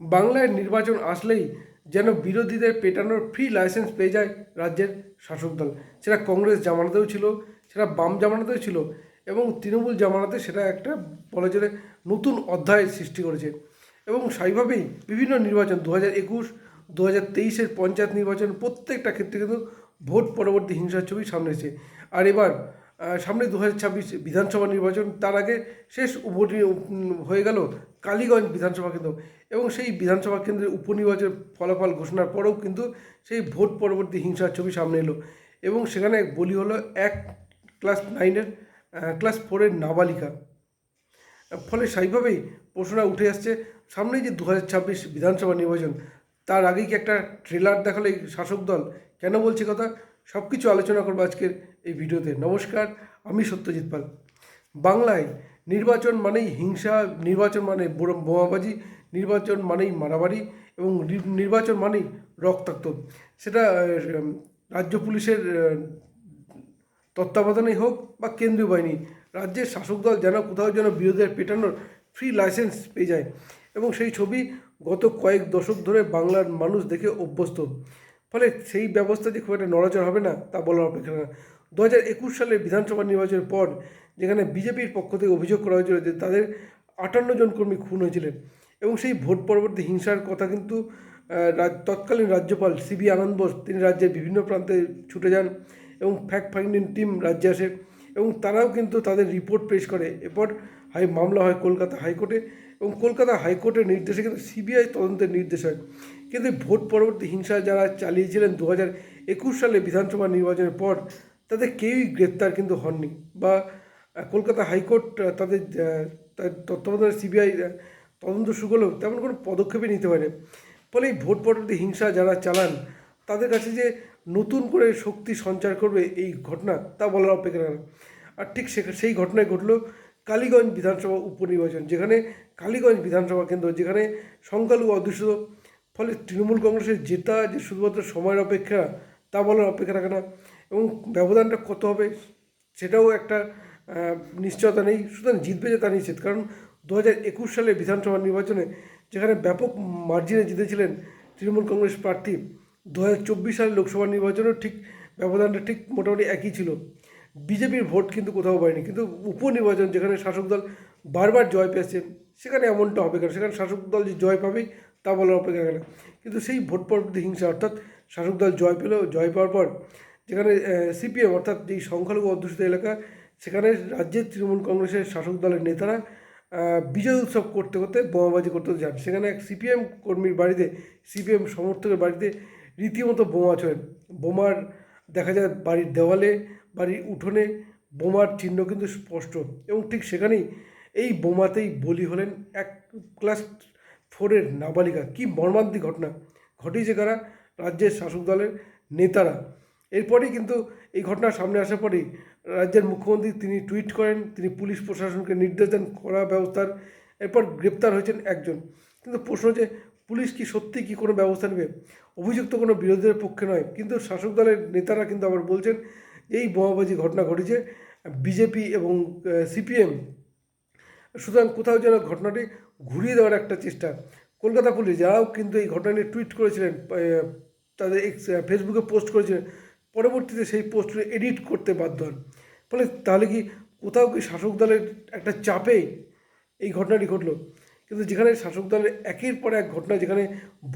বাংলায় নির্বাচন আসলেই যেন বিরোধীদের পেটানোর ফ্রি লাইসেন্স পেয়ে যায় রাজ্যের শাসক দল। সেটা কংগ্রেস জামানাতেও ছিল সেটা বাম জামানাতেও ছিল এবং তৃণমূল জামানাতে সেটা একটা বলা চলে নতুন অধ্যায় সৃষ্টি করেছে। এবং সেইভাবেই বিভিন্ন নির্বাচন দু হাজার একুশ দু হাজার তেইশের পঞ্চায়েত নির্বাচন প্রত্যেকটা ক্ষেত্রে কিন্তু ভোট পরবর্তী হিংসার ছবি সামনে এসেছে। আর এবার সামনে দু হাজার ছাব্বিশ বিধানসভা নির্বাচন তার আগে শেষ উম, হয়ে গেল কালীগঞ্জ বিধানসভা কেন্দ্র এবং সেই বিধানসভা কেন্দ্রের উপনির্বাচনের ফলাফল ঘোষণার পরেও কিন্তু সেই ভোট পরবর্তী হিংসার ছবি সামনে এলো। এবং সেখানে বলি হলো, এক ক্লাস নাইনের ক্লাস ফোরের নাবালিকা। ফলে সেইভাবেই প্রশ্নটা উঠে আসছে, সামনেই যে দু হাজার ছাব্বিশ বিধানসভা নির্বাচন, তার আগেই কি একটা ট্রেলার দেখাল এই শাসক দল? কেন বলছি কথা? সব কিছু আলোচনা করব আজকের এই ভিডিওতে। নমস্কার, আমি সত্যজিৎ পাল। বাংলায় নির্বাচন মানেই হিংসা, নির্বাচন মানে বোমাবাজি নির্বাচন মানেই মারামারি এবং নির্বাচন মানেই রক্তাক্ত। সেটা রাজ্য পুলিশের তত্ত্বাবধানেই হোক বা কেন্দ্রীয় বাহিনী, রাজ্যের শাসক দল যেন কোথাও যেন বিরোধীদের পেটানোর ফ্রি লাইসেন্স পেয়ে যায় এবং সেই ছবি গত কয়েক দশক ধরে বাংলার মানুষ দেখে অভ্যস্ত। ফলে সেই ব্যবস্থা যে খুব একটা নড়াচড় হবে না, তা বলার অপেক্ষা না। দু হাজার একুশ সালের বিধানসভা নির্বাচনের পর, যেখানে বিজেপির পক্ষ থেকে অভিযোগ করা হয়েছিল যে তাদের আটান্ন জন কর্মী খুন হয়েছিলেন এবং সেই ভোট পরবর্তী হিংসার কথা কিন্তু তৎকালীন রাজ্যপাল সিবি আনন্দ বোস, তিনি রাজ্যের বিভিন্ন প্রান্তে ছুটে যান এবং ফ্যাক্ট ফাইন্ডিং টিম রাজ্যে আসে এবং তারাও কিন্তু তাদের রিপোর্ট পেশ করে। এরপর হাই, মামলা হয় কলকাতা হাইকোর্টে এবং কলকাতা হাইকোর্টের নির্দেশে কিন্তু সিবিআই তদন্তের নির্দেশ হয়। কিন্তু ভোট পরবর্তী হিংসা যারা চালিয়েছিলেন দু হাজার একুশ সালে বিধানসভা নির্বাচনের পর, তাদের কেউই গ্রেপ্তার কিন্তু হননি বা কলকাতা হাইকোর্ট তাদের তত্ত্বাবধানে সিবিআই তদন্ত শুরু করলেও তেমন কোনো পদক্ষেপই নিতে পারে ফলে এই ভোট পরবর্তী হিংসা যারা চালান, তাদের কাছে যে নতুন করে শক্তি সঞ্চার করবে এই ঘটনা, তা বলার অপেক্ষা না আর ঠিক সেই ঘটনায় ঘটলো কালীগঞ্জ বিধানসভা উপনির্বাচন, যেখানে কালীগঞ্জ বিধানসভা কেন্দ্র, যেখানে সংখ্যালঘু অধ্যুষিত, ফলে তৃণমূল কংগ্রেসের জেতা যে শুধুমাত্র সময়ের অপেক্ষা, তা বলার অপেক্ষা রাখে না। এবং ব্যবধানটা কত হবে, সেটাও একটা নিশ্চয়তা নেই। সুতরাং জিতবে যে তা নিশ্চিত। কারণ দু একুশ সালে বিধানসভা নির্বাচনে যেখানে ব্যাপক মার্জিনে জিতেছিলেন তৃণমূল কংগ্রেস প্রার্থী, দু হাজার চব্বিশ সালে লোকসভা নির্বাচনেও ঠিক ব্যবধানটা ঠিক মোটামুটি একই ছিল। বিজেপির ভোট কিন্তু কোথাও পায়নি, কিন্তু উপনির্বাচন যেখানে শাসক দল বারবার জয় পেয়েছে সেখানে এমনটা হবে কারণ সেখানে শাসক দল যে জয় পাবেই তা বলার অপেক্ষা রাখে না কিন্তু সেই ভোট পরবর্তী হিংসা, অর্থাৎ শাসক দল জয় পেল জয় পাওয়ার পর যেখানে সিপিএম, অর্থাৎ যেই সংখ্যালঘু অধ্যুষিত এলাকা, সেখানে রাজ্যের তৃণমূল কংগ্রেসের শাসক দলের নেতারা বিজয় উৎসব করতে করতে বোমাবাজি করতে যান। সেখানে এক সিপিএম কর্মীর বাড়িতে, সিপিএম সমর্থকের বাড়িতে রীতিমতো বোমা ছোঁয়েন। বোমার দেখা যায় বাড়ির দেওয়ালে, বাড়ির উঠোনে বোমার চিহ্ন কিন্তু স্পষ্ট এবং ঠিক সেখানেই এই বোমাতেই বলি হলেন এক ক্লাস ফোরের নাবালিকা। কি মর্মান্তিক ঘটনা! ঘটিয়েছে কারা? রাজ্যের শাসক দলের নেতারা। এরপরেই কিন্তু এই ঘটনা সামনে আসার পরেই রাজ্যের মুখ্যমন্ত্রী তিনি টুইট করেন, তিনি পুলিশ প্রশাসনকে নির্দেশ দেন, কড়া ব্যবস্থার, এরপর গ্রেপ্তার হয়েছেন একজন। কিন্তু প্রশ্ন যে পুলিশ কি সত্যি কি কোনো ব্যবস্থা নেবে? অভিযুক্ত কোনো বিরোধীদের পক্ষে নয়, কিন্তু শাসক দলের নেতারা কিন্তু আবার বলছেন এই বোমাবাজি ঘটনা ঘটেছে। বিজেপি এবং সিপিএম, সুতরাং কোথাও যেন ঘটনাটি ঘুরিয়ে দেওয়ার একটা চেষ্টা। কলকাতা পুলিশ, যারাও কিন্তু এই ঘটনা নিয়ে টুইট করেছিলেন তাদের এক্স ফেসবুকে পোস্ট করেছিলেন পরবর্তীতে সেই পোস্টটি এডিট করতে বাধ্য হন। ফলে তাহলে কি কোথাও কি শাসক দলের একটা চাপে এই ঘটনাটি ঘটলো? কিন্তু যেখানে শাসক দলের একের পর এক ঘটনা, যেখানে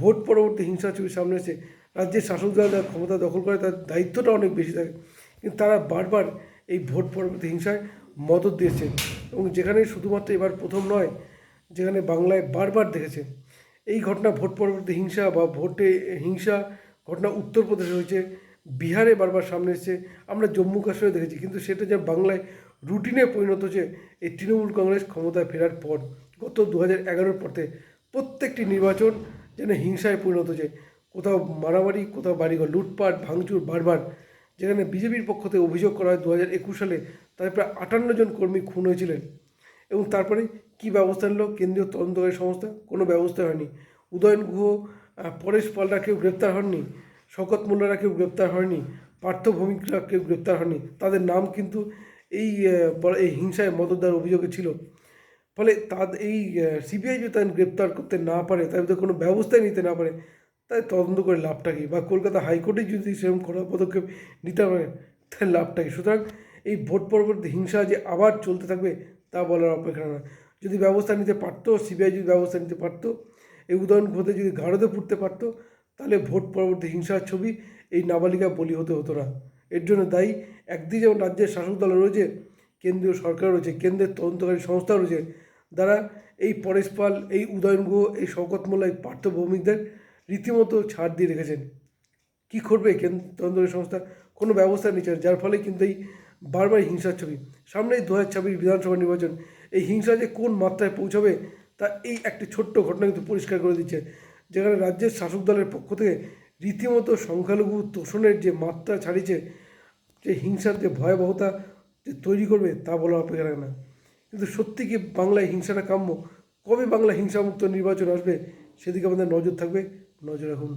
ভোট পরবর্তী হিংসা ছবি সামনে এসে রাজ্যের শাসক দল যারা ক্ষমতা দখল করে, তার দায়িত্বটা অনেক বেশি থাকে। কিন্তু তারা বারবার এই ভোট পরবর্তী হিংসায় মদত দিয়েছে এবং যেখানে শুধুমাত্র এবার প্রথম নয়, যেখানে বাংলায় বারবার দেখেছে এই ঘটনা ভোট পরবর্তী হিংসা বা ভোটে হিংসা ঘটনা উত্তরপ্রদেশে হয়েছে। বিহারে বারবার সামনে এসেছে, আমরা জম্মু কাশ্মীরে দেখেছি, কিন্তু সেটা যে বাংলায় রুটিনে পরিণত হচ্ছে, এই তৃণমূল কংগ্রেস ক্ষমতায় ফেরার পর, গত দু হাজার এগারোর পর প্রত্যেকটি নির্বাচন যেন হিংসায় পরিণত হচ্ছে। কোথাও মারামারি, কোথাও বাড়িঘর, লুটপাট, ভাঙচুর বারবার, যেখানে বিজেপির পক্ষ থেকে অভিযোগ করা হয় দু হাজার একুশ সালে তাদের প্রায় আটান্ন জন কর্মী খুন হয়েছিলেন। এবং তারপরে কি ব্যবস্থা নিল? কেন্দ্রীয় তদন্তকারী সংস্থা, কোনো ব্যবস্থা হয়নি। উদয়ন গুহ পরেশ পালরা কেউ গ্রেপ্তার হননি। শকত মোল্লারা কেউ গ্রেপ্তার হয়নি, পার্থ ভৌমিকরা কেউ গ্রেপ্তার হয়নি। তাদের নাম কিন্তু এই এই হিংসায় মদত দেওয়ার অভিযোগে ছিল। ফলে তাদের এই সিবিআই যদি তাদের গ্রেপ্তার করতে না পারে বিরুদ্ধে কোনো ব্যবস্থাই নিতে না পারে। তাই তদন্ত করে লাভটা কী? বা কলকাতা হাইকোর্টে যদি সেরকম কড়া পদক্ষেপ নিতে পারে, তাহলে লাভটা কী? সুতরাং এই ভোট পরবর্তী হিংসা যে আবার চলতে থাকবে, তা বলার অপেক্ষা না। যদি ব্যবস্থা নিতে পারতো, সিবিআই যদি ব্যবস্থা নিতে পারতো, এই উদাহরণ ঘটে যদি ঘাড়তে ফুটতে পারতো তাহলে ভোট পরবর্তী হিংসার ছবি এই নাবালিকা বলি হতে হতো না। এর জন্য দায়ী একদিকে যেমন রাজ্যের শাসক দল রয়েছে, কেন্দ্রীয় সরকার রয়েছে, কেন্দ্রের তদন্তকারী সংস্থা রয়েছে যারা এই পরেশ পাল এই উদয়ন গুহ, এই শওকত মোল্লা, এই পার্থ ভৌমিকদের রীতিমতো ছাড় দিয়ে রেখেছেন। কী করবে কেন্দ্র তদন্তকারী সংস্থা? কোনো ব্যবস্থা নিচ্ছে যার ফলে কিন্তু এই বারবার হিংসার ছবি। সামনেই দু হাজার ছাব্বিশ বিধানসভা নির্বাচন, এই হিংসা যে কোন মাত্রায় পৌঁছাবে, তা এই একটি ছোট্ট ঘটনা কিন্তু পরিষ্কার করে দিচ্ছে। যেখানে রাজ্যের শাসক দলের পক্ষ থেকে রীতিমতো সংখ্যালঘু তোষণের যে মাত্রা ছাড়িয়েছে, যে হিংসার যে ভয়াবহতা যে তৈরি করবে তা বলা অপেক্ষা রাখে না। কিন্তু সত্যি কি বাংলায় হিংসাটা কাম্য? কবে বাংলা হিংসামুক্ত নির্বাচন আসবে সেদিকে আমাদের নজর থাকবে। নজর রাখুন।